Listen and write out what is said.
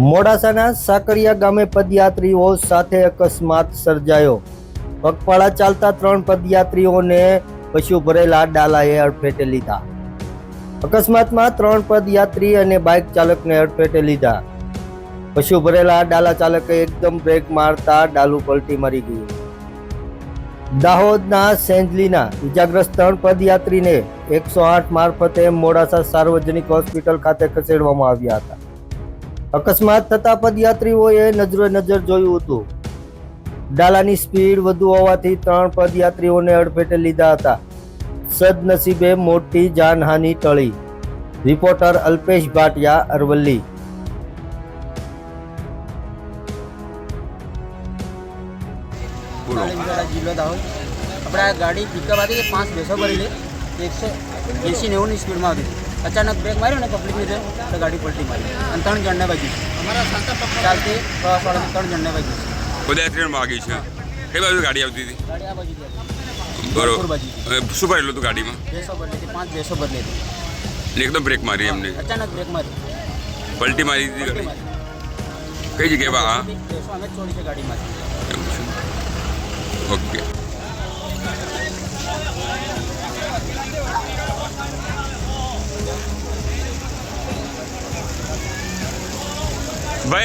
મોડાસાના સાકરિયા ગામે પદયાત્રીઓ સાથે અકસ્માત સર્જાયો. પગપાળા ચાલતા ત્રણ પદયાત્રીઓને પશુ ભરેલા ડાલાએ અડફેટે લીધા. અકસ્માતમાં ત્રણ પદયાત્રી અને બાઇક ચાલકને અડફેટે લીધા. પશુ ભરેલા ડાલા ચાલકે એકદમ બ્રેક મારતા ડાલુ પલટી મારી ગયું. દાહોદના સેન્જલીના ઇજાગ્રસ્ત ત્રણ પદયાત્રીને એકસો આઠ મારફતે મોડાસા સાર્વજનિક હોસ્પિટલ ખાતે ખસેડવામાં આવ્યા હતા. અકસ્માત થતા પદયાત્રીઓએ નજરે નજર જોયું હતું. ડાલાની સ્પીડ વધુ હોવાથી ત્રણ પદયાત્રીઓને અડફેટે લીધા હતા. સદનસીબે મોટી જાનહાનિ ટળી. રિપોર્ટર અલ્પેશ ભાટિયા અરવલ્લી. જિલ્લો દાહોદ. આપણે આ ગાડી પિકઅપ હતી પાંચ બેસો ભરેલી. એકસો એંસી નેવુંની સ્પીડમાં હતી અચાનક બ્રેક માર્યો ને પબ્લિકની છે તો ગાડી પલટી મારી. અને ત્રણ જણને વાગી ચાલતી પ્રવાસવાળાને ત્રણ જણને વાગી પદયાત્રીને વાગી છે. કઈ બાજુ ગાડી આવતી હતી? ગાડી આ બાજુ બરોબર શું ભરેલું હતું ગાડીમાં? બેસો ભરેલી પાંચ બેસો ભરેલી હતી એકદમ બ્રેક મારી એમને. અચાનક બ્રેક મારી. પલટી મારી દીધી ગાડી. કઈ જગ્યાએ હા ઓકે. Vape.